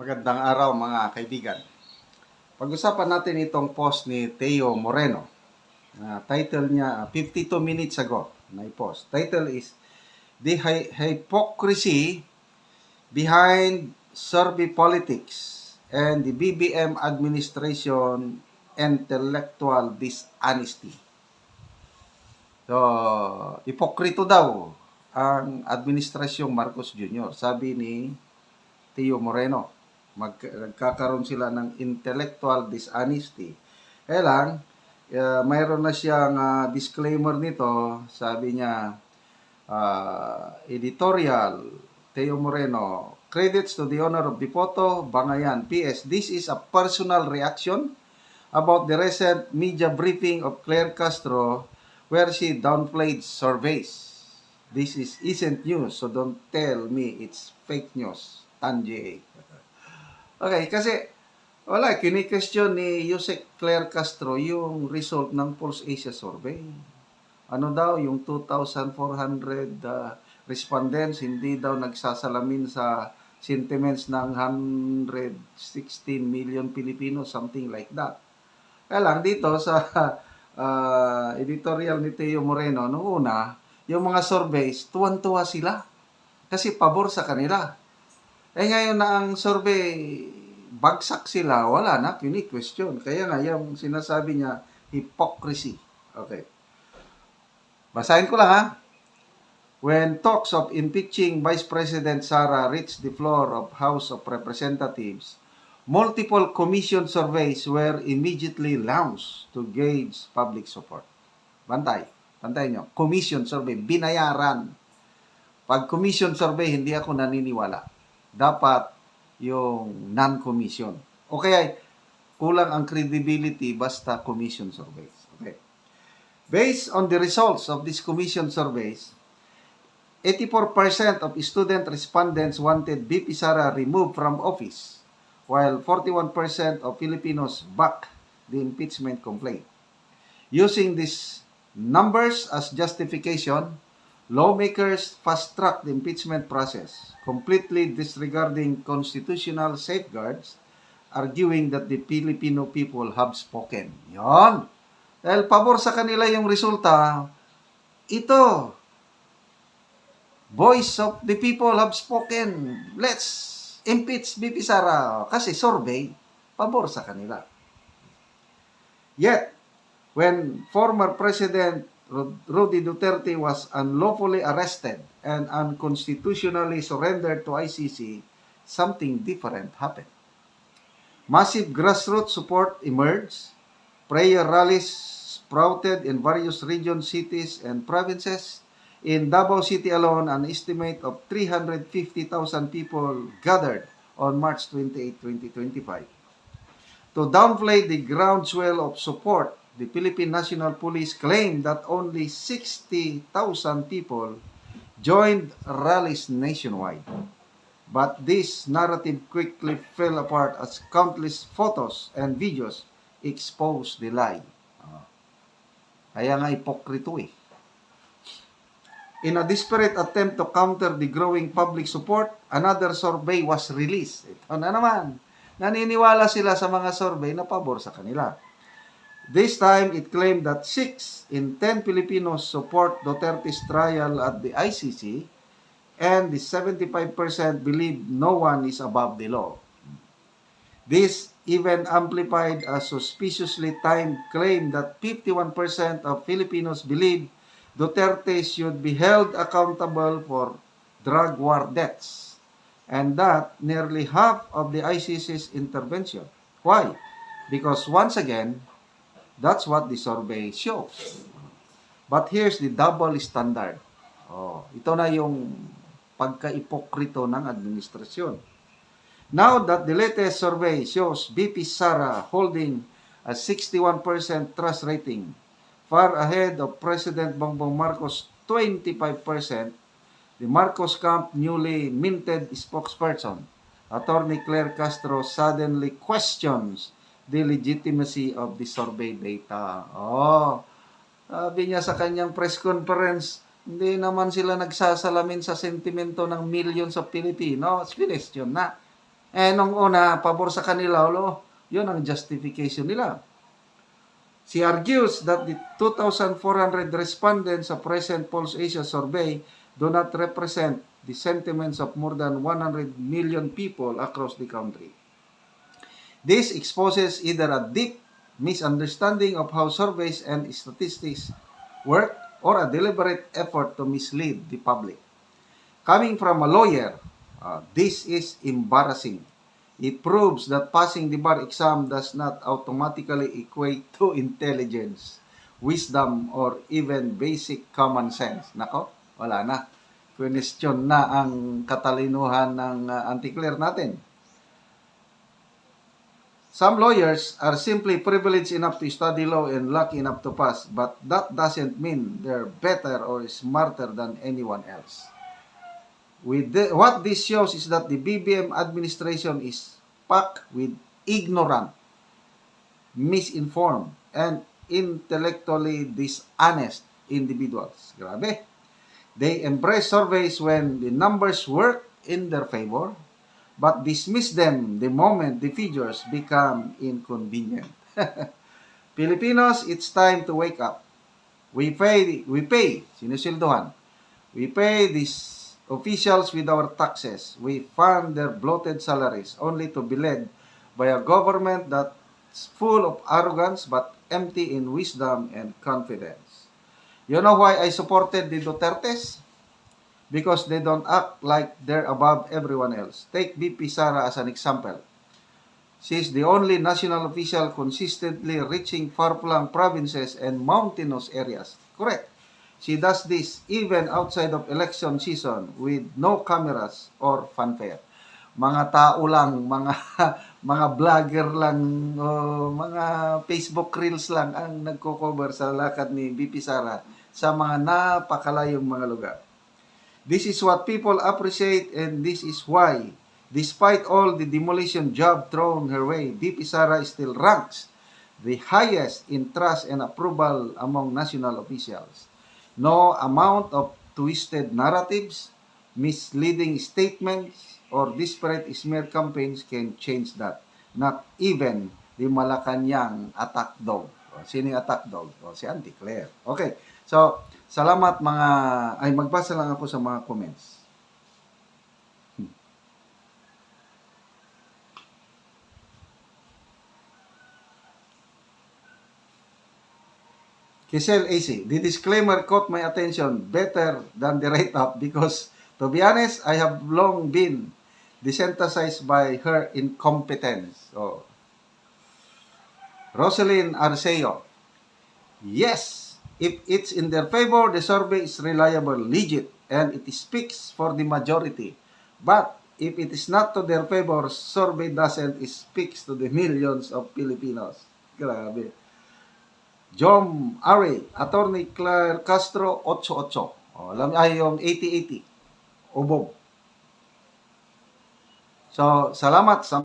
Magandang araw mga kaibigan. Pag-usapan natin itong post ni Teo Moreno. Ah, title niya, ah, 52 minutes ago na post. Title is, The Hy- Hypocrisy Behind Survey Politics and the BBM Administration Intellectual Dishonesty. So, ipokrito daw ang administrasyong Marcos Jr. Sabi ni Tio Moreno. Mag, nagkakaroon sila ng intellectual dishonesty. Kaya lang, uh, mayroon na siyang ah, disclaimer nito. Sabi niya, ah, editorial, Teo Moreno, credits to the owner of the Bangayan. PS, this is a personal reaction about the recent media briefing of Claire Castro where she downplayed surveys. This is isn't news, so don't tell me it's fake news. Tanje. Okay, kasi wala, kini-question ni Yusek Claire Castro yung result ng Pulse Asia Survey. Ano daw, yung 2,400 uh, respondents hindi daw nagsasalamin sa sentiments ng 116 million Pilipino, something like that. Kaya lang dito sa uh, editorial ni Teo Moreno, noong una, yung mga surveys, tuwan-tuwa sila. Kasi pabor sa kanila. Eh ngayon na ang survey, bagsak sila, wala na, kini-question. Kaya nga, yung sinasabi niya, hypocrisy. Okay. Basahin ko lang ha. When talks of impeaching Vice President Sara reached the floor of House of Representatives, multiple commission surveys were immediately launched to gauge public support. Bantay. Bantay nyo. Commission survey. Binayaran. Pag commission survey, hindi ako naniniwala. Dapat yung non-commission. O kaya, kulang ang credibility basta commission surveys. Okay. Based on the results of these commission surveys, 84% of student respondents wanted BP Sara removed from office, while 41% of Filipinos backed the impeachment complaint. Using these numbers as justification, lawmakers fast-tracked the impeachment process, completely disregarding constitutional safeguards, arguing that the Filipino people have spoken. Yon. Dahil pabor sa kanila yung resulta, ito, voice of the people have spoken. Let's impeach BP Sara. Kasi survey, pabor sa kanila. Yet, when former President Rudy Duterte was unlawfully arrested and unconstitutionally surrendered to ICC, something different happened. Massive grassroots support emerged. Prayer rallies sprouted in various regions, cities, and provinces. In Davao City alone, an estimate of 350,000 people gathered on March 28, 2025. To downplay the groundswell of support, the Philippine National Police claimed that only 60,000 people joined rallies nationwide. But this narrative quickly fell apart as countless photos and videos exposed the lie. Ah. Kaya nga ipokrito eh. In a desperate attempt to counter the growing public support, another survey was released. Ito na naman. Naniniwala sila sa mga survey na pabor sa kanila. This time, it claimed that 6 in 10 Filipinos support Duterte's trial at the ICC and the 75% believe no one is above the law. This even amplified a suspiciously timed claim that 51% of Filipinos believe Duterte should be held accountable for drug war deaths and that nearly half of the ICC's intervention. Why? Because once again, that's what the survey shows. But here's the double standard. Oh, ito na yung pagka-ipokrito ng administrasyon. Now that the latest survey shows BP Sara holding a 61% trust rating, far ahead of President Bongbong Marcos' 25%, the Marcos camp newly minted spokesperson, Attorney Claire Castro, suddenly questions the legitimacy of the survey data. Oh, sabi niya sa kanyang press conference, hindi naman sila nagsasalamin sa sentimento ng millions of Pilipino. Question na. Eh, nung una, pabor sa kanila, ulo, yun ang justification nila. She argues that the 2,400 respondents sa present Pulse Asia survey do not represent the sentiments of more than 100 million people across the country. This exposes either a deep misunderstanding of how surveys and statistics work or a deliberate effort to mislead the public. Coming from a lawyer, uh, this is embarrassing. It proves that passing the bar exam does not automatically equate to intelligence, wisdom, or even basic common sense. Nako, wala na. Question na ang katalinuhan ng uh, anti-clear natin. Some lawyers are simply privileged enough to study law and lucky enough to pass, but that doesn't mean they're better or smarter than anyone else. With the, what this shows is that the BBM administration is packed with ignorant, misinformed, and intellectually dishonest individuals. Grabe. They embrace surveys when the numbers work in their favor, but dismiss them the moment the figures become inconvenient. Filipinos, it's time to wake up. We pay, we pay, sinusilduhan. We pay these officials with our taxes. We fund their bloated salaries only to be led by a government that's full of arrogance but empty in wisdom and confidence. You know why I supported the Dutertes? Because they don't act like they're above everyone else. Take BP Sara as an example. She's the only national official consistently reaching far-flung provinces and mountainous areas. Correct. She does this even outside of election season with no cameras or fanfare. Mga tao lang, mga mga vlogger lang, o mga Facebook reels lang ang nagko-cover sa lakad ni BP Sara sa mga napakalayong mga lugar. This is what people appreciate and this is why, despite all the demolition job thrown her way, BP Sara still ranks the highest in trust and approval among national officials. No amount of twisted narratives, misleading statements, or disparate smear campaigns can change that. Not even the Malacanang attack dog. O, sino yung attack dog? O, si Auntie Claire. Okay. So, salamat mga... Ay, magbasa lang ako sa mga comments. Hmm. Kisel AC, the disclaimer caught my attention better than the write-up because, to be honest, I have long been desensitized by her incompetence. Oh. Rosalyn Arceo, yes, if it's in their favor, the survey is reliable, legit, and it speaks for the majority. But if it is not to their favor, survey doesn't speaks to the millions of Filipinos. Grabe. John Ari, Attorney Claire Castro, 88. O, alam ay yung 8080. Ubob. So, salamat sa